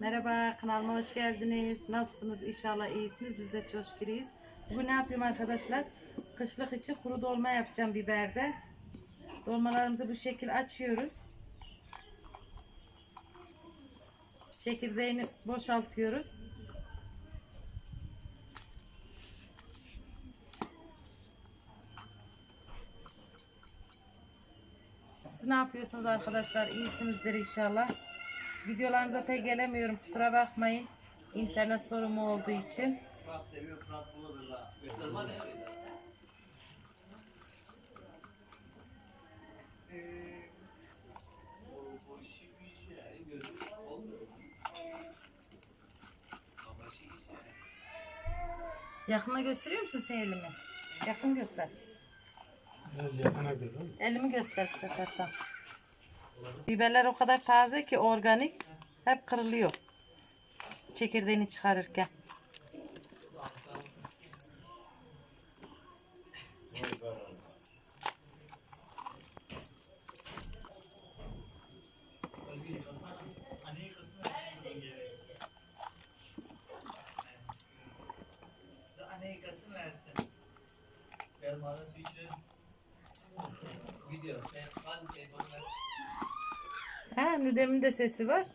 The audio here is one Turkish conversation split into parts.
Merhaba kanalıma hoş geldiniz. Nasılsınız? İnşallah iyisiniz. Biz de çok şükür. Bugün ne yapıyorum arkadaşlar? Kışlık için kuru dolma yapacağım biberde. Dolmalarımızı bu şekil açıyoruz. Çekirdeğini boşaltıyoruz. Siz ne yapıyorsunuz arkadaşlar? İyisinizdir inşallah. Videolarınıza pek gelemiyorum. Kusura bakmayın. İnternet sorunu olduğu için. Fırat seviyor, Fırat bulur da. Isırma ne? Yakına gösteriyor musun sen elimi? Yakın göster. Biraz yakına görün. Elimi göster bu sefer tam. Biberler o kadar taze ki organik. Hep kırılıyor. Çekirdeğini çıkarırken. Ver. Ha, Nüdem'in de sesi var.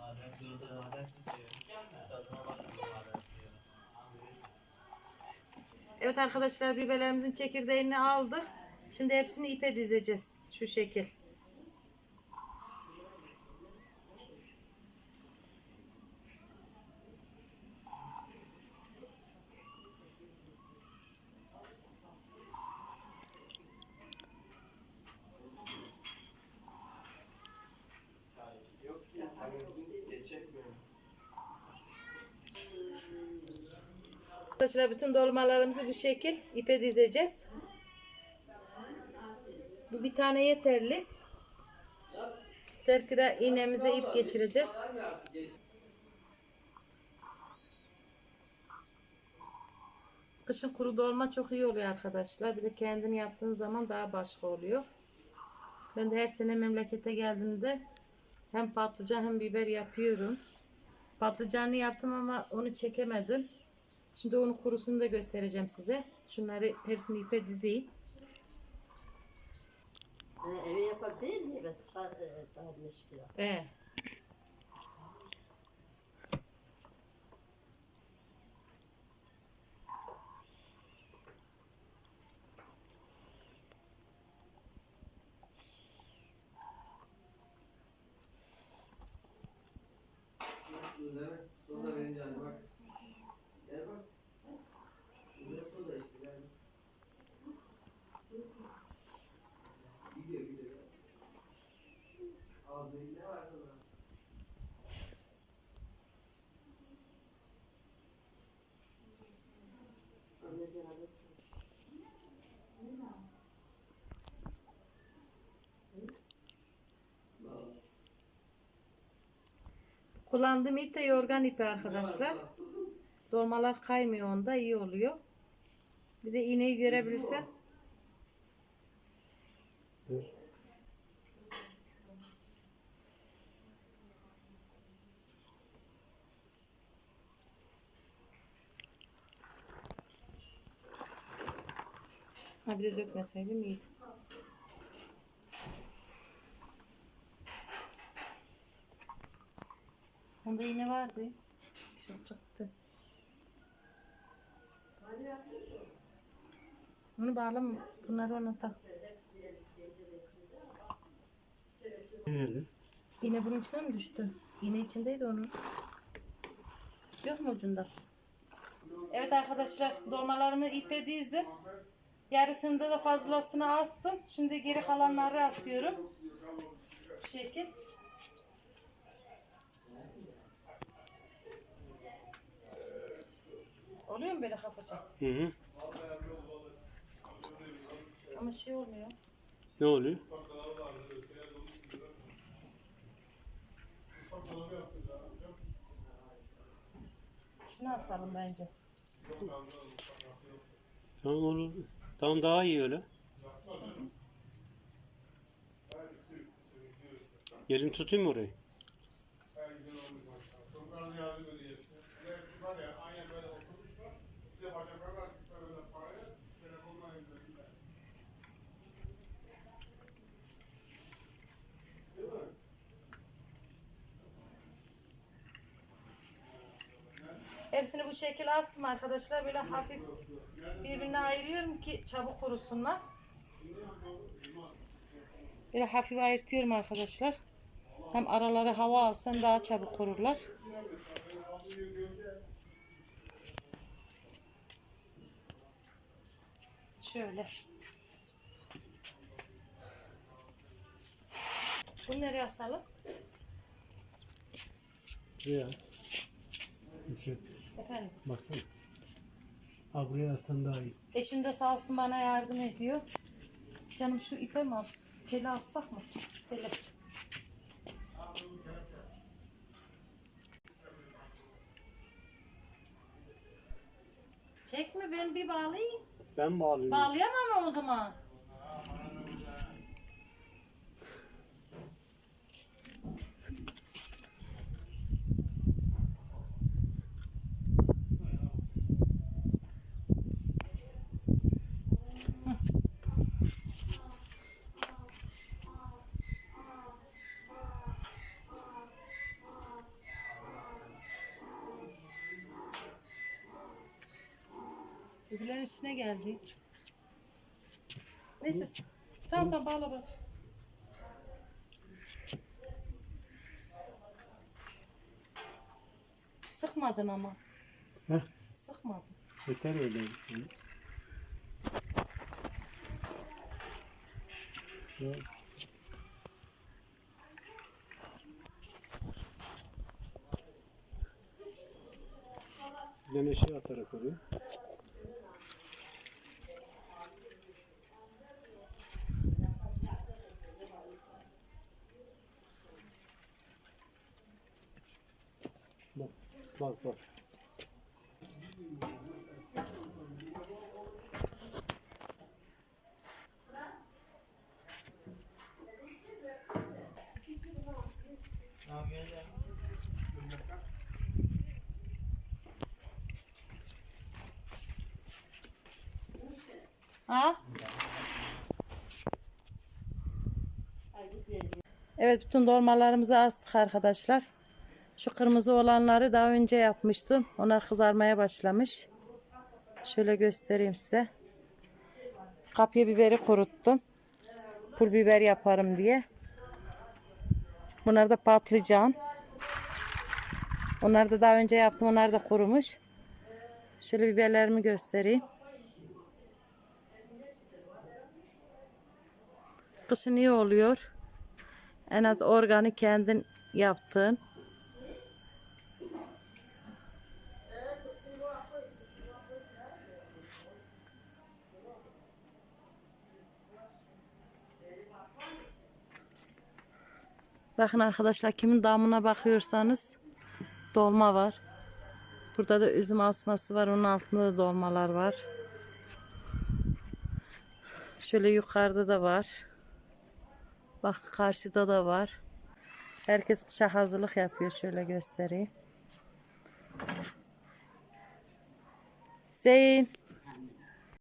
Madem durdu, madem su içiyor. Tadına bakın madem suyu. Evet arkadaşlar biberlerimizin çekirdeğini aldık. Şimdi hepsini ipe dizeceğiz. Şu şekil. Arkadaşlar bütün dolmalarımızı bu şekil ipe dizeceğiz. Bu bir tane yeterli. Tekrar iğnemize ip geçireceğiz. Kışın kuru dolma çok iyi oluyor arkadaşlar. Bir de kendini yaptığın zaman daha başka oluyor. Ben de her sene memlekete geldiğimde hem patlıcan hem biber yapıyorum. Patlıcanlı yaptım ama onu çekemedim. Şimdi onun kurusunu da göstereceğim size. Şunları hepsini ipe dizeyim. Ee, Eve yapar değil mi? Evet, çar, e. Ee, Dur deme. Soda verince bak. Gel bak. Burada soda işte gel. Gidiyor gidiyor. Ağzında ne var sana? Öyle bir adet. Kullandığım ip de yorgan ipi arkadaşlar. Dolmalar kaymıyor onda iyi oluyor. Bir de iğneyi görebilirsem. Dur. Ha bir de dökmeseydim iyiydi. Onda iğne vardı. Bir şey çıktı. Bunu bağlama. Bunları ona tak. Nerede? İğne bunun içine mi düştü? İğne içindeydi onun. Yok mu ucunda? Evet arkadaşlar dolmalarımı ipe dizdim. Yarısında da fazlasını astım. Şimdi geri kalanları asıyorum. Bu şekil. Oluyor mu böyle kafaca? Hı hı. Ama şey olmuyor. Ne oluyor? Şunu asalım bence. Tamam olur. Tamam daha iyi öyle. Yerini tutayım mı orayı? Hepsini bu şekilde astım arkadaşlar. Böyle hafif birbirine ayırıyorum ki çabuk kurusunlar. Böyle hafif ayırtıyorum arkadaşlar. Hem araları hava alsın daha çabuk kururlar. Şöyle. Bunu nereye asalım? Beyaz. Yüksek. Efendim. Baksana. Ha buraya aslan daha iyi. Eşim de sağ olsun bana yardım ediyor. Canım şu ipe mi as? Teli assak mı? Şu teli. Çekme ben bir bağlayayım. Ben bağlıyorum. Bağlayamam ama o zaman. Öbürlerin üstüne geldi. Neyse. Tamam tamam bağla bak. Sıkmadın ama. Heh. Sıkmadın. Yeter öyle. Ya. Gene şey atarak oraya. Bak, bak. Ha? Evet bütün dolmalarımızı astık arkadaşlar. Şu kırmızı olanları daha önce yapmıştım. Onlar kızarmaya başlamış. Şöyle göstereyim size. Kapya biberi kuruttum. Pul biber yaparım diye. Bunlar da patlıcan. Onları da daha önce yaptım. Onlar da kurumuş. Şöyle biberlerimi göstereyim. Kışın iyi oluyor. En az organik kendin yaptığın. Bakın arkadaşlar kimin damına bakıyorsanız dolma var. Burada da üzüm asması var. Onun altında da dolmalar var. Şöyle yukarıda da var. Bak karşıda da var. Herkes kışa hazırlık yapıyor. Şöyle göstereyim. Hüseyin.